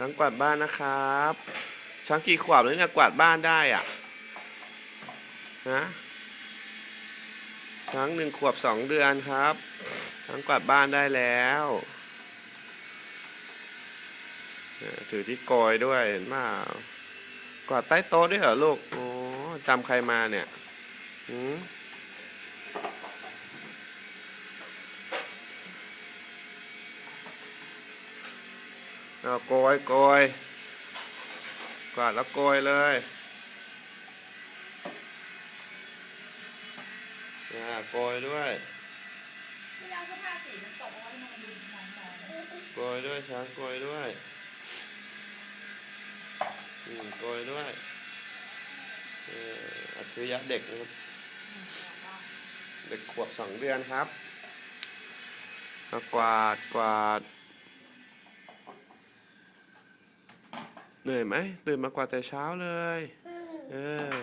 ช้างกวาดบ้านนะครับช้างกี่ขวบแล้วเนี่ยกวาดบ้านได้อะฮะช้างหนึ่งขวบสองเดือนครับช้างกวาดบ้านได้แล้วเนี่ยถือที่โกยด้วยเห็นเปล่ากวาดใต้โต๊ะด้วยเหรอลูกโอ้จำใครมาเนี่ยหืม เอาโกยโกยกวาดแล้วโกยเลยอ่าโกยด้วยไม่เอาเสื้อผ้าสีมันตกเอาไว้มันดูมองมองโกยด้วยช้างโกยด้วยอืมโกยด้วยเอออัจฉริยะเด็กนะครับเด็กขวบสองเดือนครับกวาดกวาด เหนื่อยไหมตื่นมากว่าแต่เช้าเลย เออ